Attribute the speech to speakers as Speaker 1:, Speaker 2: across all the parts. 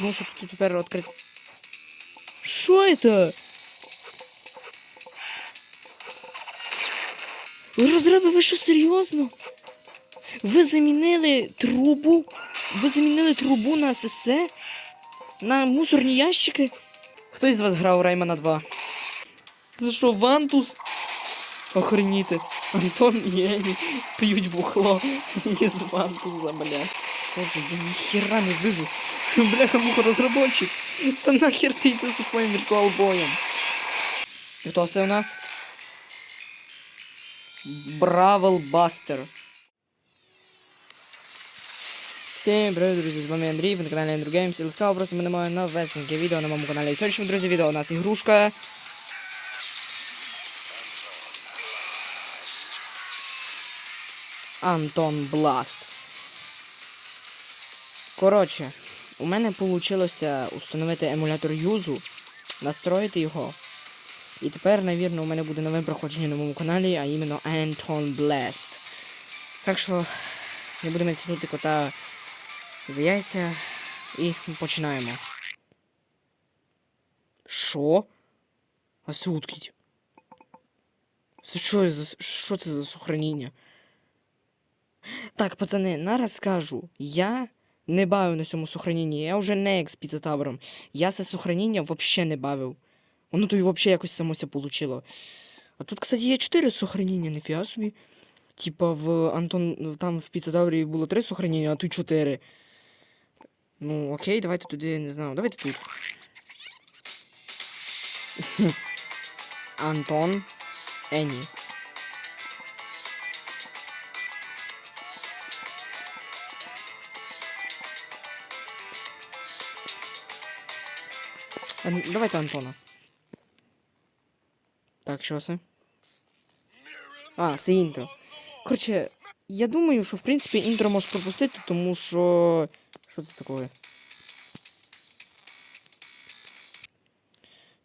Speaker 1: Тому що тут тепер відкрит... Що це? Ви ви що серйозно? Ви замінили трубу? Ви замінили трубу на ССС? На мусорні ящики? Хто із вас грав у Раймана 2? Це що, Вантус? Охреніти. Антон і Ені п'ють бухло із Вантуса, бля. Боже, я ніхера не вижу. Бляха муха розробочик. Та нахер ти йди зі своїм віртуал-боєм. І хто у нас? Бравл Бастер. Всім привіт, друзі, з вами Андрій, ви на каналі Andrew Games, і ласкаво просто мене моє новесеньке відео на моєму каналі. І сьогодні, друзі, відео у нас ігрушка. Антон Бласт. Коротше, у мене вийшло установити емулятор юзу, настроїти його. І тепер, навірно, у мене буде нове проходження на моєму каналі, а іменно Anton Blast. Так що не будемо тягнути кота за яйця і починаємо. Що? А суткіть? Це що за що це за сохраніння? Так, пацани, нараз скажу, я не бавив на цьому сохранінні, я вже не як з піцетавром. Я це сохраніння взагалі не бавив. Воно то взагалі якось самося получило. А тут, кстати, є 4 сохраніння, ніфіга собі. Типа в Антон, там в піцетаврі було 3 сохраніння, а тут 4. Ну, окей, давайте туди, не знаю, давайте тут. Антон Ені. Давайте Антона. Так, що це? А, це інтро. Коротше, я думаю, що в принципі інтро можеш пропустити, тому що. Що це таке?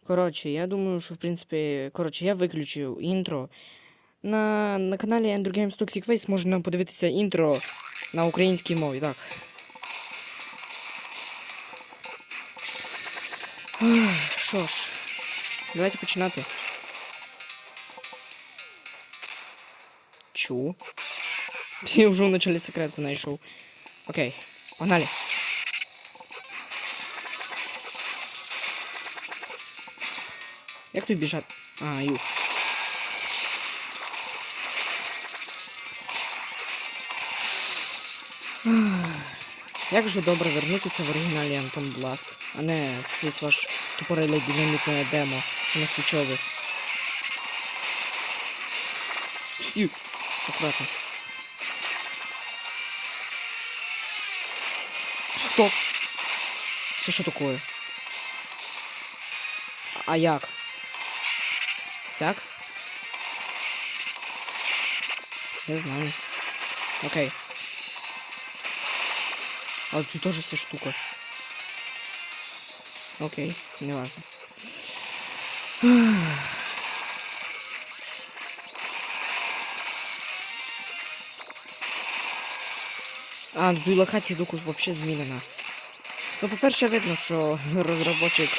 Speaker 1: Коротше, я думаю, що в принципі. Коротше, я виключив інтро. На, на каналі Andrew Games Toxic Waste можна подивитися інтро на українській мові, так. Що ж, давайте починати. Чу. Я вже в началі секретку знайшов. Окей, погнали. Як тут біжати? А, ю. Як же добре вернутися в оригіналі Антон Бласт, а не цей ваш тупориле динамітне демо, що на свічові. Ю. Аккуратно. Стоп! Це що такое? А як? Сяк? Не знаю. Окей. А тут тоже вся штука. Окей, не важно. А, тут локація дуку взагалі змінена. Ну, по-перше, видно, що розробочик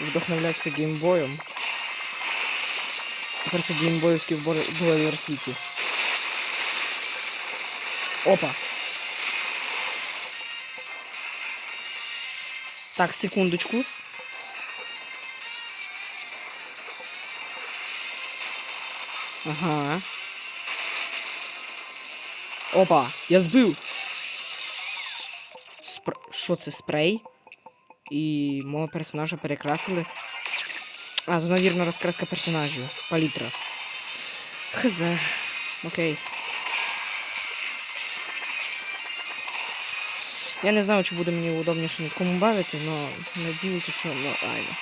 Speaker 1: вдохновлявся геймбоєм. Тепер це геймбоївський Boiler City. Опа! Так, секундочку. Ага. Опа, я збив. Спр... Що це спрей? І мого персонажа перекрасили. А, то, навірно, розкраска персонажів. Палітра. Хз. Окей. Я не знаю, чи буде мені удобніше над кому бавити, но надіюся, що нормально.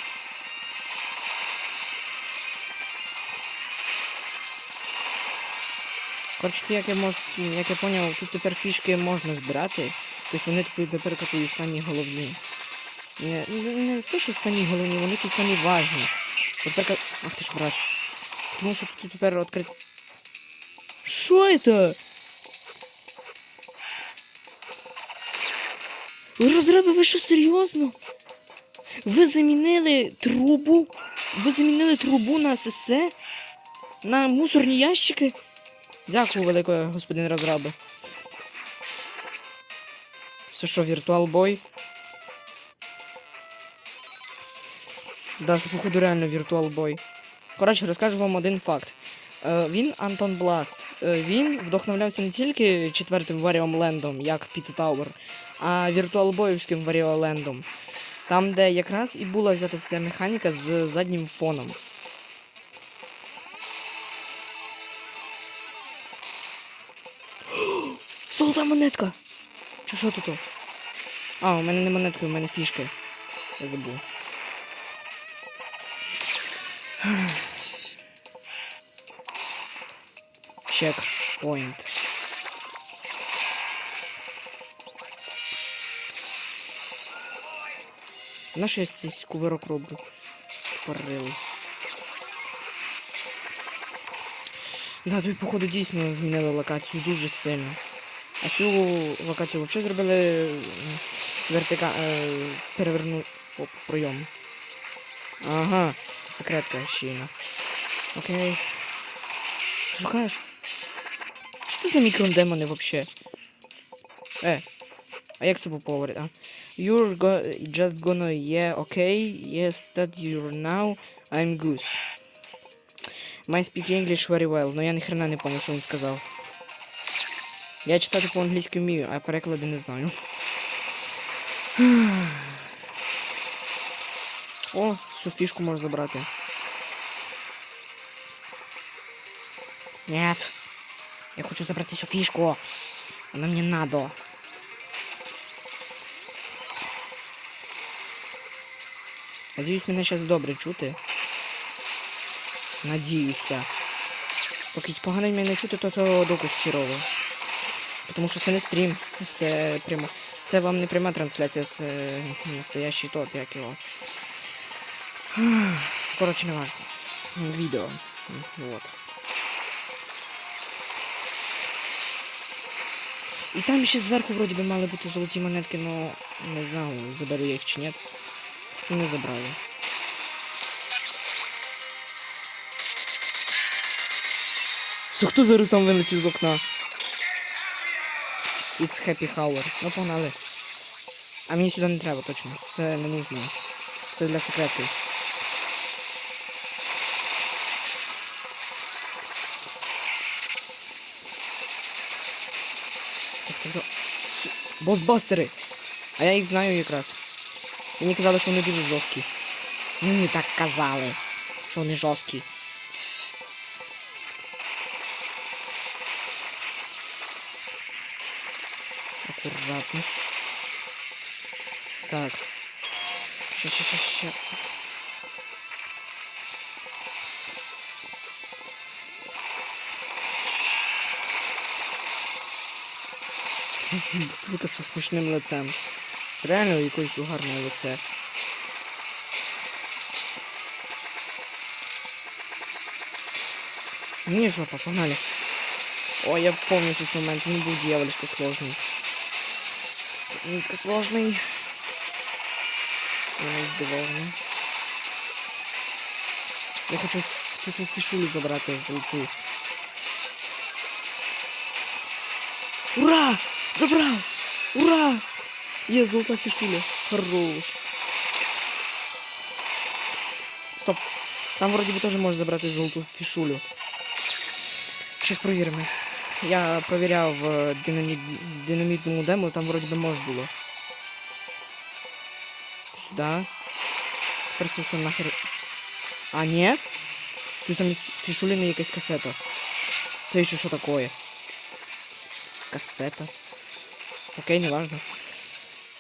Speaker 1: Коротше, як я мож... як я поняв, тут тепер фішки можна збирати. Тобто вони тепер тепер такі самі головні. Не, не, те, що самі головні, вони тут самі важні. Тепер... Ах ти ж браш. Тому що тут тепер відкрит... Що це? Розраби, ви що серйозно? Ви замінили трубу? Ви замінили трубу на ССС? На мусорні ящики? Дякую, великої господин розраби. Це що, Boy? Да, це походу реально Boy. Коротше, розкажу вам один факт. Е, він Антон Бласт. Е, він вдохновлявся не тільки четвертим Варіом Лендом, як Pizza Tower, а віртуалбоївським Варіо Лендом. Там, де якраз і була взята ця механіка з заднім фоном. Золота монетка! Чи що тут? А, у мене не монетки, у мене фішки. Я забув. Чек На що я цей кувирок роблю? Парили. Да, тут, походу, дійсно змінили локацію дуже сильно. А цю локацію взагалі зробили вертика... Е, переверну... Оп, пройом. Ага, секретка щільна. Окей. Шукаєш? Що це за мікродемони вообще? Е. А як це поговорити, а? You're go just gonna yeah, okay. Yes, that you're now. I'm goose. My speak English very well, но я ні хрена не понял, що він сказав. Я читати по-англійськи вмію, а переклади не знаю. О, цю фішку можна забрати. Нет. Я хочу забрати цю фішку. Вона мені надо. Надіюсь, мене зараз добре чути. Надіюся. Поки погано мене чути, то то докус хірово. Тому що це не стрім, це прямо. Це вам не пряма трансляція, це настоящий тот, як його. Коротше, не важно. Відео. Вот. І там ще зверху вроді би мали бути золоті монетки, но не знаю, заберу я їх чи ні. Не забрали. Що хто зараз там вилетів з окна? It's happy hour. Ну погнали. А мені сюди не треба точно. Це не нужно. Це для секретів. Так, так, так. Босбастери! А я їх знаю якраз. Мені казали, що вони дуже жорсткі. Мені так казали, що вони жорсткі. Аккуратно. Так. Ща, ща, ща, ща. Бутилка зі смішним лицем Реально якось гарне лице. Мне жопа, погнали. Ой, я помню этот момент, не был дьявольски сложный. Сатанинско сложный. Я издевался. Я хочу таку фішулю забрати золоту. Ура! Забрав! Ура! Є золота фішуля. Хорош. Стоп. Там вроді би теж можеш забрати золоту фішулю. Щас провіримо. Я провіряв в динаміт... динамітному демо, там вроді би можна було. Сюда. Все нахер. А, нет? Тут замість фішуліни якась касета. Це ще що такое? Касета. Окей, не важно. Е,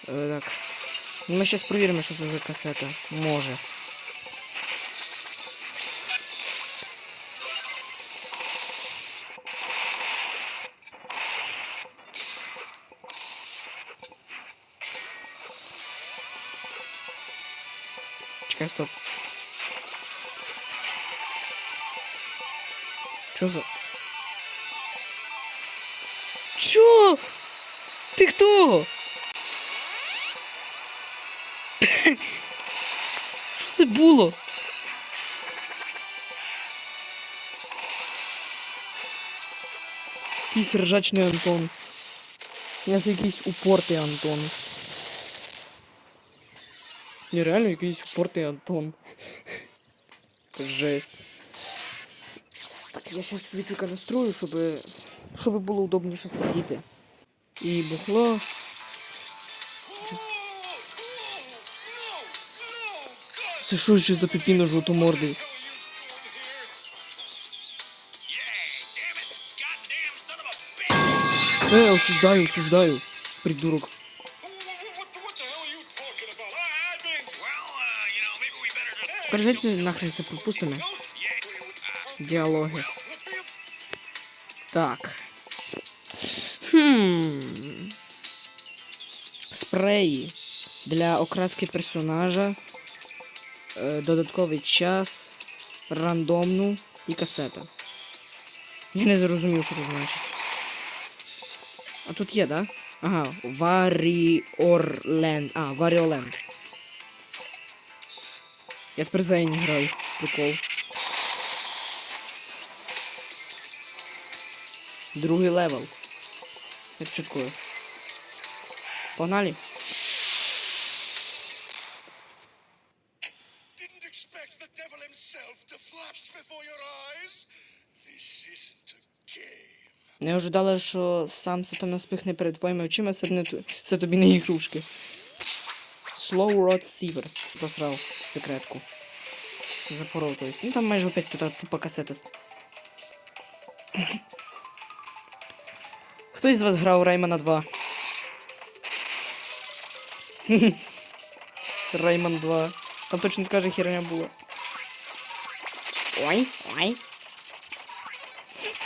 Speaker 1: так. Ну, Ми зараз провіримо, що це за касета. Може. Чекай, стоп. Чё за... Чё? Ты кто? Що це було? Якийсь ржачний Антон. Я за якийсь упортий Антон. Ні, якийсь упортий Антон. Жесть. Так, я сейчас собі настрою, щоб, щоб було удобніше сидіти. І бухло. Це що ще за піпіно жовтомордий? Е, осуждаю, осуждаю. Придурок. Кажете, нахрен це пропустимо. Діалоги. Так. Хм. Спреї для окраски персонажа. Е, додатковий час, рандомну і касета. Я не зрозумів, що це значить. А тут є, да? Ага, Варіорленд. А, Варіоленд. Я тепер за не граю. Прикол. Другий левел. Як шуткую. Погнали. Не ожидала, що сам сатана спихне перед твоїми очима, це, не, це тобі не ігрушки. Slow Rod Сівер. Просрав секретку. Запоров, то есть. Ну там майже опять тута тупа касета. Хто із вас грав Раймана 2? Райман 2. Там точно така же херня була. Ой, ой.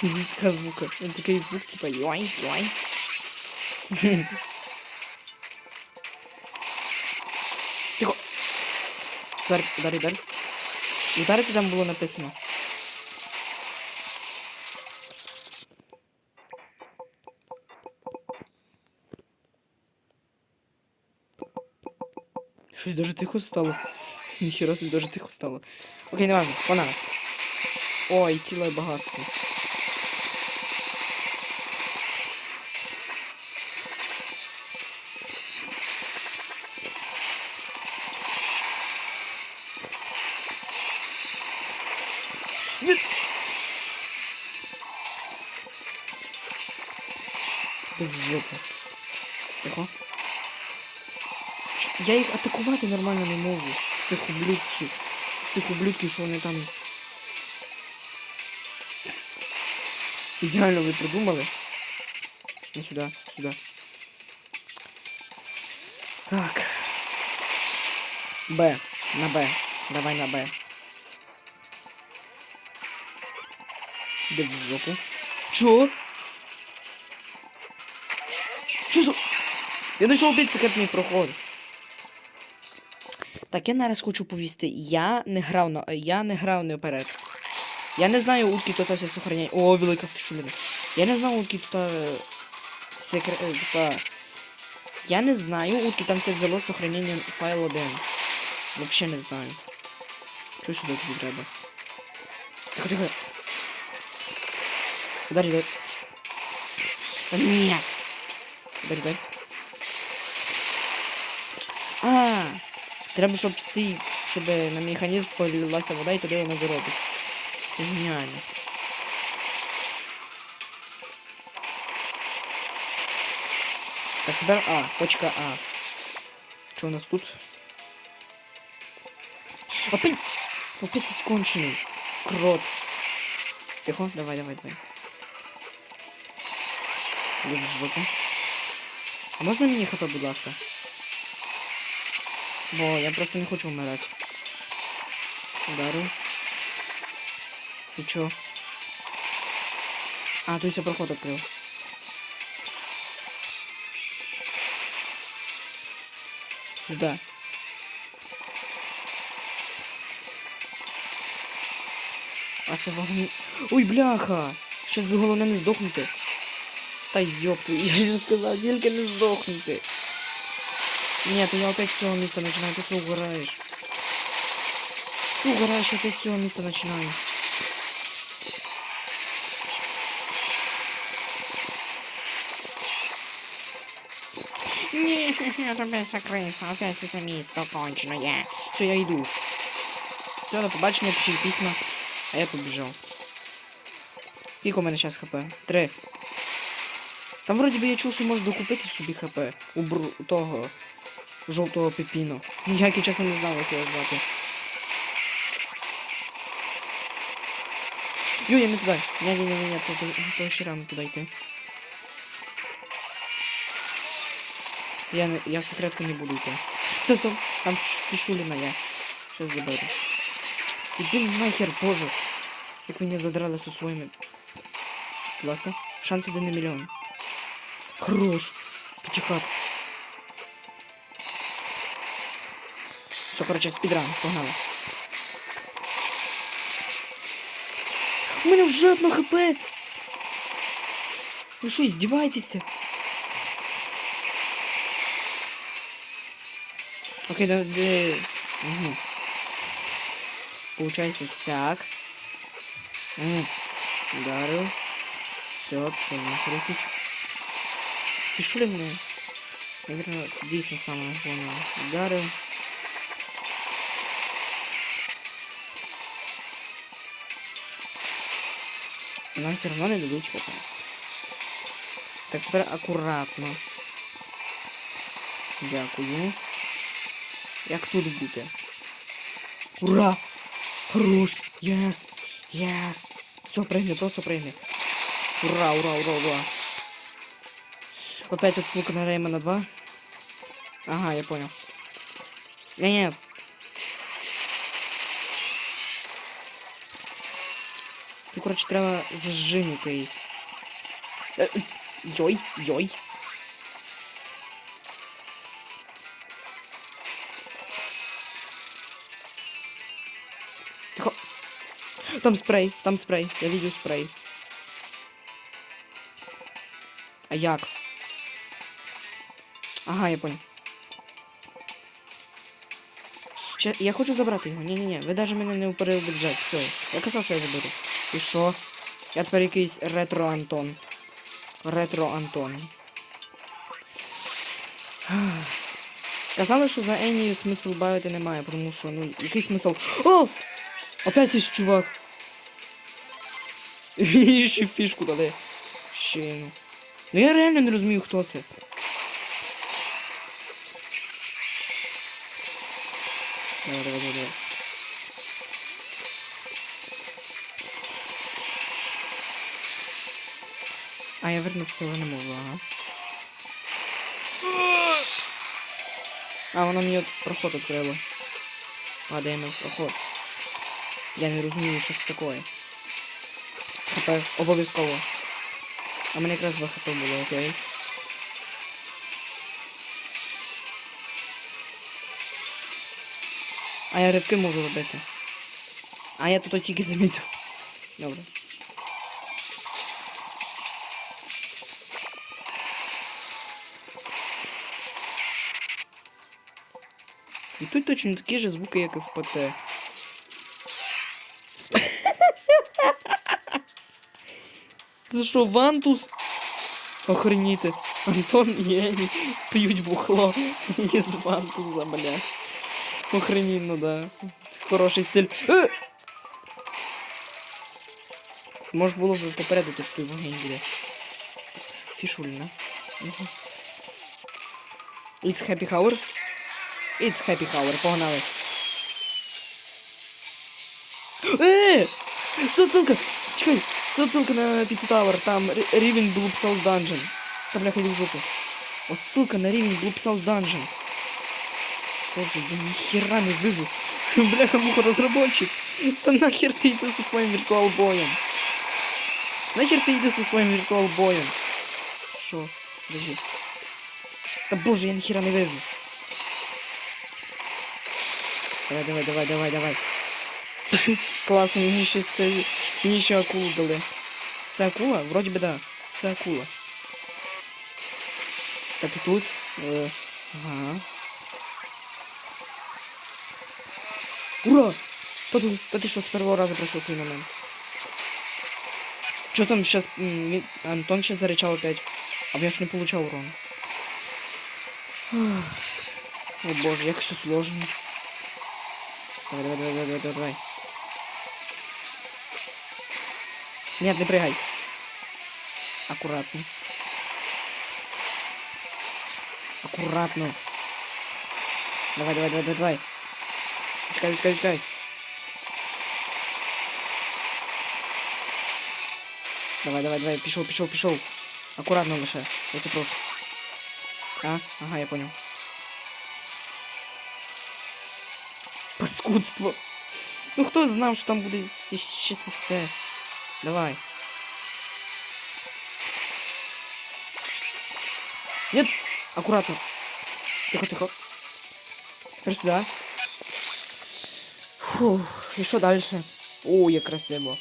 Speaker 1: Така звука. Такий звук, типа йой, йой. Тихо. Удар, удар, удар. Ударити там було написано. Щось дуже тихо стало. Ніхера собі дуже тихо стало. Окей, не важно. Ой, ціле багатство. Ти. Тихо. Я їх атакувати нормально не можу. Цих ублюдків. Цих ублюдків, що вони там. Ідеально ви придумали. Не сюди, сюди. Так. Б. На Б. Давай на Б. Де в жопу? Чо? Що за... Я знайшов опять секретний проход. Так, я наразі хочу повісти. Я не грав на. Я не грав наперед. Я не знаю, утки тут все сохраняє. О, велика фішулина. Я не знаю, утки тут. е, Секрет. е, Тут... Я не знаю, утки там все взяло сохранення файл 1. Вообще не знаю. Що сюди тобі треба? Тихо, тихо. Ударь, ударь. Нет. Ударь, ударь. А, треба, щоб всі, щоб на механізм полилася вода і тоді вона заробить. Це геніально. Так, тепер А, точка А. Що у нас тут? Опять! Опять це скончений. Крот. Тихо, давай, давай, давай. Іди в жопу. Можна мені хп, будь ласка? Бо я просто не хочу вмирати. Ударив. І чо? А, есть я проход открыл. Сюда. А це вогні... Ой, бляха! Щось би головне не здохнути. Та йоп, я ж сказав, тільки не здохнути. Нет, я опять с этого места начинаю. Ты что угораешь? Ты угораешь, опять с этого места начинаю. Ні, опять ця криса, опять це місто кончено є. Все, я йду. Все, до побачення, пишіть письма, а я побіжав. Скільки у мене зараз хп? Три. Там вроді би я чув, що можна докупити собі хп у бру у того жовтого пепіно. Я, чесно, не знав, як його звати. Ю, я не туди. Ні, ні, ні, ні, то, то, то ще рано туди йти. Я, не, я в секретку не буду йти. Стоп, стоп, там фішуліна є. Щас заберу. Іди нахер, боже. Як ви мене задрали зі своїми. Будь ласка. Шанс один на мільйон. Хорош. Пятихат. Все, короче, спидран, погнали. У мене вже одно хп. Ви що, здіваєтеся? Окей, да, де... Угу. Получается сяк. Ударил. Все, пошел накрутить. Фишулин, наверное, дійсно самое главное. Ударил. Нам все равно не дадуть хп. Так, тепер акуратно. Дякую. Як тут бути? Ура! Хорош! Єс! Єс! Все, прыгни, просто прыгни. Ура, ура, ура, ура. Опять отсылка на Реймона 2. Ага, я понял. Не-не. Тут, короче, треба зажим якийсь. Е, Йой, йой. Там спрей, там спрей. Я видел спрей. А як? Ага, я понял. Ще, я хочу забрати його. Ні-ні-ні, ви навіть мене не упереджать. Все. Я казав, що я заберу. І що? Я тепер якийсь ретро Антон. Ретро Антон. Казали, що за Енію смисл бавити немає, тому що, ну, який смисл. О! Опять цей чувак. І ще фішку дали. Ще ну. Ну я реально не розумію, хто це. Вернутися вже не можу, ага. А, воно мені проход відкрило. А, я мав проход? Я не розумію, що це таке. ХП, обов'язково. А мене якраз 2 хп було, окей. А я ривки можу робити. А я тут тільки замітив. Добре. І тут точно такі ж звуки, як і в ПТ. Це що, Вантус? Охреніти. Антон і Ені п'ють бухло із Вантуса, бля. Охрененно, да. Хороший стиль. Е! Може було б попередити, що вогонь буде. Фішульна. It's happy hour. It's happy hour, погнали. Е! Це отсилка! Чекай! Це отсилка на Pizza Tower, там рівень Bloop South Dungeon. Та бляха в жопу. Отсилка на рівень Bloop South Dungeon. Боже, я ніхера не вижу. Бляха муха розробочик. Та нахер ти йди зі своїм віртуал боєм. Нахер ти йди зі своїм віртуал боєм. Що? Подожди. Та боже, я ніхера не вижу. Давай, давай, давай, давай, давай. Класно, мені ще це... Мені акулу дали. Сакула? Вроде бы да. Сакула. акула. Та тут? Е, ага. Ура! Та ти, та ти що з першого разу пройшов цей момент? Що там сейчас Антон сейчас зарычал опять? А я ж не получал урон. О боже, як все сложно. Давай, давай, давай, давай, давай, давай. Нет, не прыгай. Аккуратно. Аккуратно. Давай, давай, давай, давай, давай. Чекай, чекай, чекай. Давай, давай, давай, пішов, пішов, пішов. Аккуратно лише, я тебе прошу. А? Ага, я понял. Паскудство. Ну хто знав, що там буде ще все. Давай. Нет, аккуратно. Тихо, тихо. Теперь сюда. Фух, и что дальше? О, як красиво.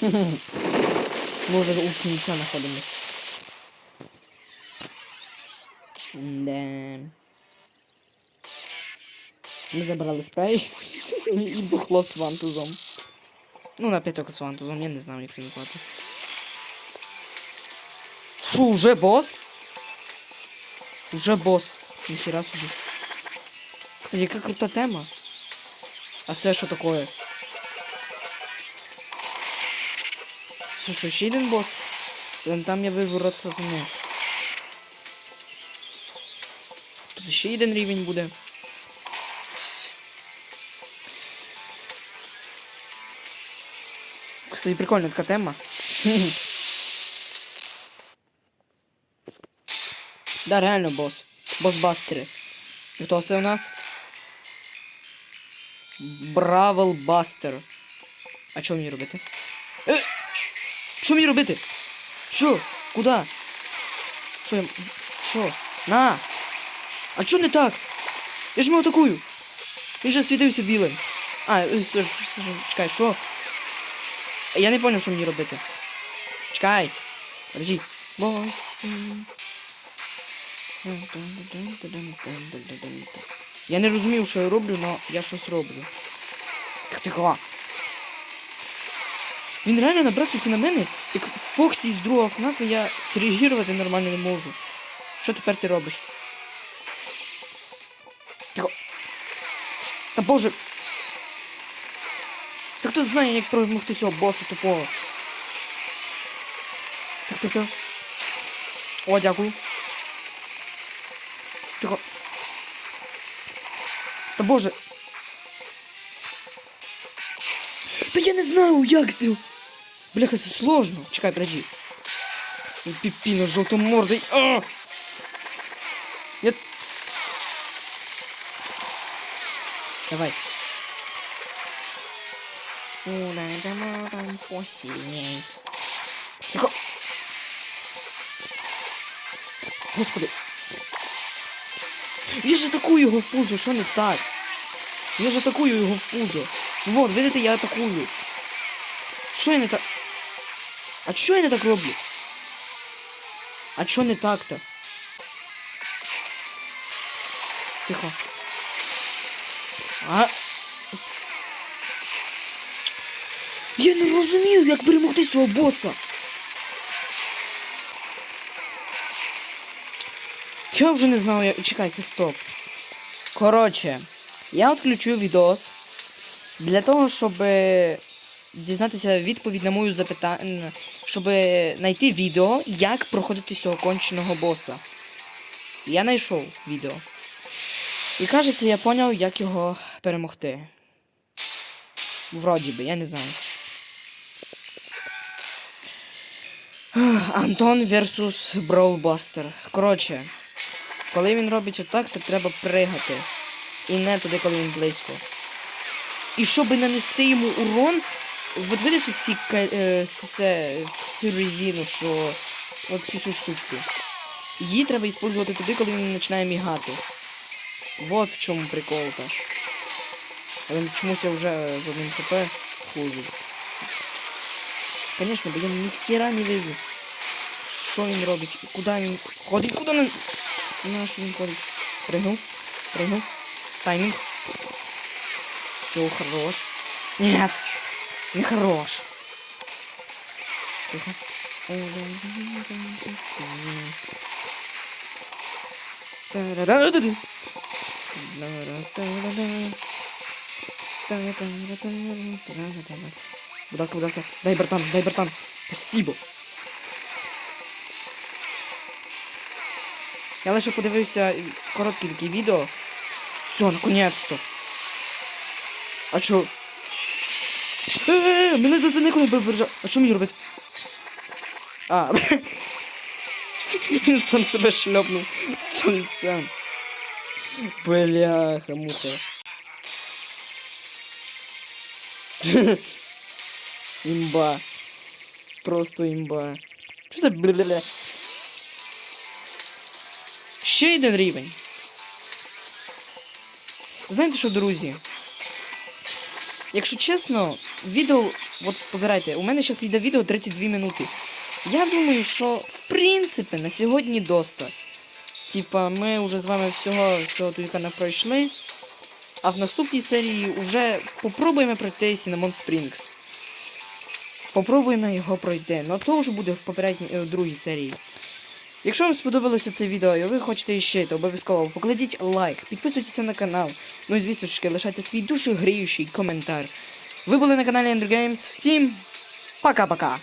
Speaker 1: Ми у кінця знаходимось. Да. Ми забрали спрей і бухло з вантузом. Ну, на п'яток з вантузом, я не знаю, як це назвати. Шо, уже босс? Уже босс. Нихера себе. Кстати, как крута тема. А це що такое? Слушай, ще один босс. Там я вижу рот сатани. Тут ще один рівень буде. Кстати, прикольна така тема. Да, реально босс. Босс-бастери. І Хто у нас? Бравл Бастер. А що мені робити? Е! Що мені робити? Що? Куда? Що я... Що? На! А що не так? Я ж його атакую. Він же світився білим. А, все все ж, чекай, що? Я не понял, що мені робити. Чекай. Подожди. Я не розумів, що я роблю, але я щось роблю. Тихо, Тихо. Він реально набрасується на мене, як Фоксі з другого ФНАФа я зреагувати нормально не можу. Що тепер ти робиш? Тихо. Та боже. Та хто знає, як промогти цього боса тупого? Так, так, так. О, дякую. Тихо. Та боже. Та я не знаю, як це. Бляха, це сложно. Чекай, подожди. Піпіно жовтомордий. А! Я... Давай. Там посильней. Тихо. Господи. Я ж атакую його в пузо, що не так? Я ж атакую його в пузо. Вот, видите, я атакую. Що я не так? А що я не так роблю? А що не так-то? Тихо. А. Я не розумію, як перемогти цього боса. Я вже не знаю, як... Чекайте, стоп. Коротше, я відключу відос для того, щоб е, дізнатися відповідь на мою запитання, щоб знайти відео, як проходити цього конченого боса. Я знайшов відео. І кажеться, я поняв, як його перемогти. Вроді би, я не знаю. Антон versus Броулбастер. Коротше, коли він робить отак, то треба пригати. І не туди, коли він близько. І щоб нанести йому урон, от видите е, цю резину, що от цю, цю штучку. Її треба використовувати туди, коли він починає мігати. Вот в чому прикол-то. Але чомусь я вже з одним хп хужу. Конечно, бо я ніхера не вижу. Що він робить? Куди він ходить? Куди він... На що він ходить? Пригнув? Прыгнул. Тайминг. Все, хорош. Нет. Не хорош. Тихо. Будь ласка. Дай, братан, дай, братан. Спасибо. Я лише подивився короткі такі відео. Все, наконець-то. А чо? Е, мене за ніколи бебержа. А що мені робити? А, він сам себе шльопнув стольцем. Бляха, муха. Імба. Просто імба. Що за бля? Ще один рівень. Знаєте що, друзі? Якщо чесно, відео, от позирайте, у мене зараз йде відео 32 минути. Я думаю, що в принципі на сьогодні доста. Типа, ми вже з вами всього всього тільки не пройшли. А в наступній серії вже попробуємо пройти Cinnamon Springs. Попробуємо його пройти. Ну то вже буде в попередній е, в другій серії. Якщо вам сподобалося це відео і ви хочете ще, то обов'язково покладіть лайк, підписуйтесь на канал. Ну і звісно ж, лишайте свій дуже гріючий коментар. Ви були на каналі Ender Games. Всім пока-пока!